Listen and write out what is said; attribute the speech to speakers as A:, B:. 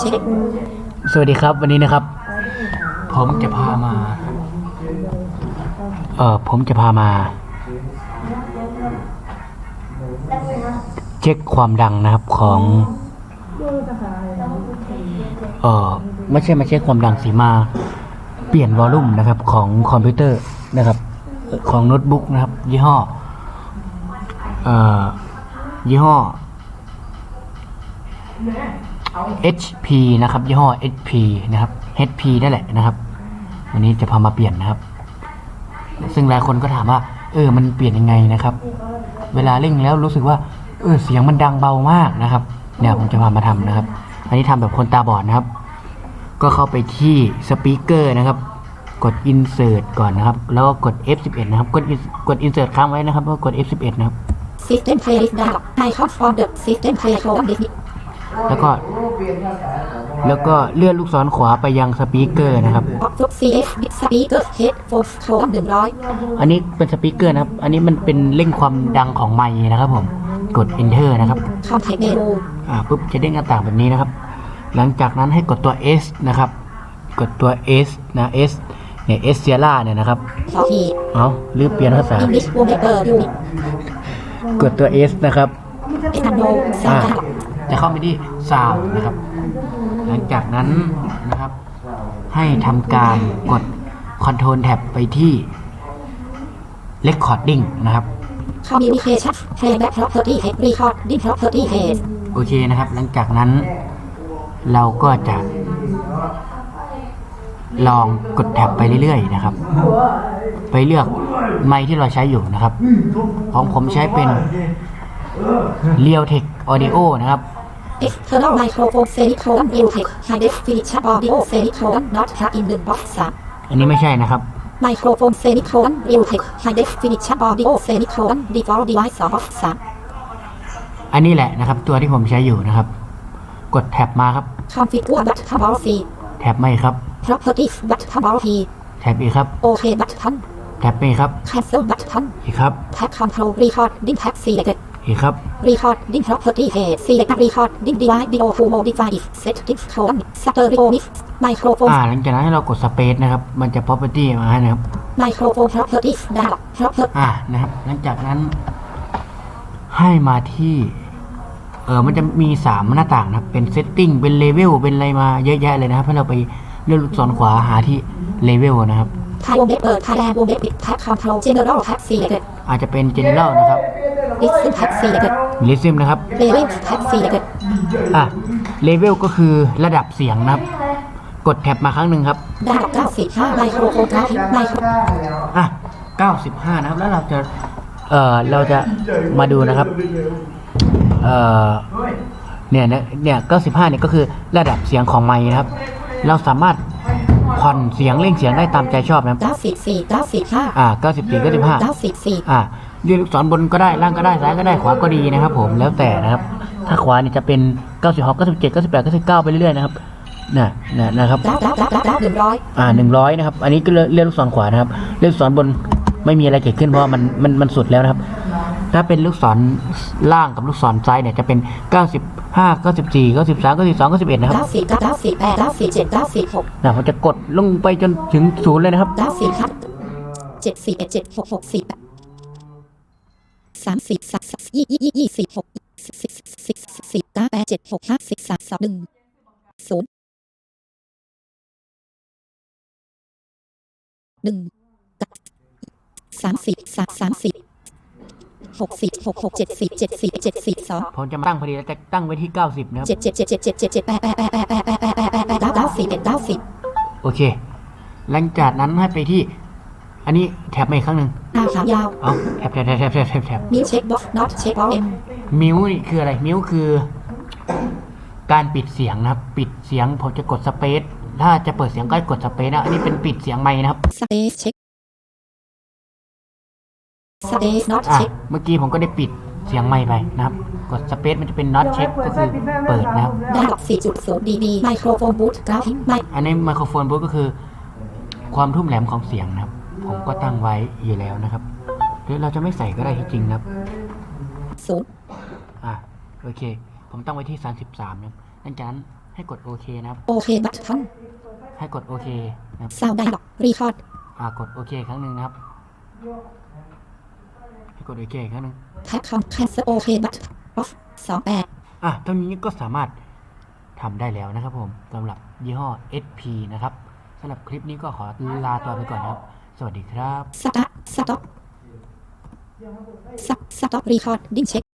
A: เช็ค
B: สวัสดีครับวันนี้นะครับ ผมจะพามา เออผมจะพามา เช็คความดังนะครับของเออไม่ใช่มาเช็คความดังสิมา เปลี่ยนวอลลุ่มนะครับของคอมพิวเตอร์นะครับ ของโน้ตบุ๊กนะครับ ยี่ห้อเอ่อยี่ห้อ HP นะครับยี่ห้อ HP นะครับ HP นั่นแหละนะครับ วันนี้จะพามาเปลี่ยนนะครับ ซึ่งหลายคนก็ถามว่า เออ มันเปลี่ยนยังไงนะครับ เวลาเร่งแล้วรู้สึกว่า เออ เสียงมันดังเบามากนะครับ เนี่ยผมจะพามาทำนะครับ อันนี้ทำแบบคนตาบอดนะครับ ก็เข้าไปที่สปีกเกอร์นะครับ กด insert ก่อนนะครับ แล้วก็กด F11 นะครับ กด กด insert ค้างไว้นะครับ แล้วก็กด F11 นะครับ
A: ซิสเต็มเพลย์ลิสต์
B: แล้วก็แล้วก็เลื่อนลูกศรขวาไปยังสปีกเกอร์นะครับ
A: ออฟซุปซีเอฟดิสปีกเกอร์เฮดโฟร์โคลหนึ่งร้อย
B: อันนี้เป็นสปีกเกอร์นะครับ อันนี้มันเป็นเร่งความดังของไมค์นะครับผม กด enter นะครับ
A: คอมแพคเมนู
B: อ่าปุ๊บจะเด้งหน้าต่างแบบนี้นะครับ หลังจากนั้นให้กดตัว S นะครับ กดตัว S นะ S เนี่ย S เซียร่าเนี่ยนะครับ
A: พอที
B: เอาลืมเปลี่ยนภาษา
A: อิงลิชวงเบอร์ยูนิต
B: กดตัว S นะครับ
A: อ่า
B: จะเข้าไปที่ Sound นะครับ หลังจากนั้นนะครับ ให้ทำการกด Control Tab ไปที่ Recording นะครับ
A: คอมมิวนิเคชั่นเพลย์แบ็คพ r o p e r t y เฮดรีคอร์ดดิ้ง property เฮด
B: โอเคนะครับ หลังจากนั้น เราก็จะ ลองกดแท็บไปเรื่อยๆนะครับ ไปเลือกไมค์ที่เราใช้อยู่นะครับ ของผมใช้เป็น Realtek Audio นะครับ
A: external microphone sonic program blue tech high definition audio sonic program not have in the box สาม
B: อันนี้ไม่ใช่นะครับ
A: microphone sonic program blue tech high definition audio sonic program default device สองสาม
B: อันนี้แหละนะครับ ตัวที่ผมใช้อยู่นะครับ กดแท็บมาครับ
A: configure button b o c
B: แท็บไม่ครับ
A: properties button b o c
B: แท็บอีกครับ
A: OK button
B: แท็บไม่ครับ
A: cancel button
B: อีกครับ
A: tab control recording tab selected
B: อีกครับ
A: record din property head select record din device dio to modify if settings colon stereo mix microphone
B: อ่าหลังจากนั้นให้เรากด Space นะครับ มันจะ Property มาให้นะครับ
A: microphone properties dialog proper
B: อ่านะครับ หลังจากนั้นให้มาที่ เออมันจะมีสามหน้าต่างนะครับ เป็น Setting เป็น Level เป็นอะไรมาเยอะแยะเลยนะครับ ให้เราไปเลื่อนลูกศรขวาหาที่ Level นะครับ
A: ทายวงเล็บเปิดทายแรนวงเล็บปิดแท็บคำพาวเจเน
B: อ
A: เรลแท็บสี่เกิด
B: อาจจะเป็นเจนเนอเรลนะครับ
A: ลิซึม
B: แท็
A: บสี่เกิด
B: ลิซึมนะครับ
A: เลเวลแท็บสี่เกิด
B: อะเลเวลก็คือระดับเสียงนะครับ กดแท็บมาครั้งหนึ่งครับ
A: ระดับเก้าสิบห้าไมโครโฟนไมโคร
B: อะเก้าสิบห้านะครับ แล้วเราจะเออเราจะมาดูนะครับเออเนี่ยเนี่ยเก้าสิบห้าเนี่ยก็คือระดับเสียงของไมค์นะครับ เราสามารถ ผ่อนเสียงเร่งเสียงได้ตามใจชอบนะครับ
A: 94 95
B: อ่า94 95
A: 94
B: อ่าเรียนลูกศรบนก็ได้ล่างก็ได้ซ้ายก็ได้ขวาก็ดีนะครับ ผมแล้วแต่นะครับ ถ้าขวาเนี่ยจะเป็น96 97 98 99ไปเรื่อยๆนะครับเนี่ยเนี่ยนะครับ
A: ดาวดาวดาวดาวดาว100
B: อ่าหนึ่งร้อยนะครับ อันนี้ก็เลื่อนลูกศรขวานะครับเลื่อนลูกศรบนไม่มีอะไรเกิดขึ้นเพราะว่ามันมันมันสุดแล้วนะครับ ถ้าเป็นลูกศรล่างกับลูกศรซ้ายเนี่ยจะเป็น ห้าเก้าสิบสี่เก้าสิบสามเก้าสิบสองเก้าสิบเอ็ดนะครับ
A: เก้าสี่เก้าสี่แปดเก้าสี่เจ็ดเก้าสี่หก
B: นะผมจะกดลงไปจนถึงศูนย์เลยนะครับ
A: เก้าสี่ครับเจ็ดสี่เอ็ดเจ็ดหกหกสี่สามสิบสามยี่ยี่ยี่สี่หกสิบสิบสิบสิบเก้าแปดเจ็ดหกห้าสิบสามสองหนึ่งศูนย์หนึ่งสามสี่สามสามสี่ หกสิบหกหกเจ็ดสิบเจ็ดสิบเจ็ดสิบสอง
B: ผมจะมาตั้งพอดีแล้วจะตั้งไว้ที่90นะครับ
A: เจ็ดเจ็ดเจ็ดเจ็ดเจ็ดเจ็ดเจ็ดแปดแปดแปดแปดแปดแปดแปดแปดแปดแปดเก้าเก้าสิบเอ็ดเก้าสิบ
B: โอเค หลังจากนั้นให้ไปที่ อันนี้แท็บมาอีกครั้งหนึ่ง
A: หน้าขายาว
B: เอาแท็บแท็บแท็บแท็บแท็บแท็บแท็บ
A: มิวเช็คบ็อกซ์ not เช็คบอลเอ็ม
B: มิวนี่คืออะไรมิวคือ การปิดเสียงนะครับ ปิดเสียงผมจะกดสเปซถ้าจะเปิดเสียงก็กดสเปซนะอันนี้เป็นปิดเสียงไม้นะครับ
A: สเปซเช็ค สเปซ not
B: อะ
A: เช็ค
B: เมื่อกี้ผมก็ได้ปิดเสียงไม้ไปนะครับ กดสเปซมันจะเป็น not check ก็คือเปิดนะครับ
A: ได้ดอก4.0 dB ไมโครโฟนบูทกราฟิกไม
B: อันนี้ไมโครโฟนบูธก็คือ ความทุ่มแหลมของเสียงนะครับ ผมก็ตั้งไว้อยู่แล้วนะครับหรือเราจะไม่ใส่ก็ได้ที่จริงนะครับ
A: ศูนย์
B: อะโอเค ผมตั้งไว้ที่ 33นะครับหลังจากนั้นให้กดโอเคนะครับ
A: โอเคบัตทอน
B: ให้กดโอเคนะครับ
A: ซาวไดล็อกรีคอร์ด
B: อ่ากดโอเคครั้งหนึ่งนะครับให้ กดโอเคครั้งหนึ่ง
A: แพ็คคอมแคนเซิลโอเคบัตออฟสองแปด
B: อะตรงนี้ก็สามารถทำได้แล้วนะครับผมสำหรับยี่ห้อ SP นะครับสำหรับคลิปนี้ก็ขอลาตัวไปก่อนนะครับ สวัสดีครับ
A: สตาร์สต็อปสต็อปรีคอร์ดดิ้งเช็ค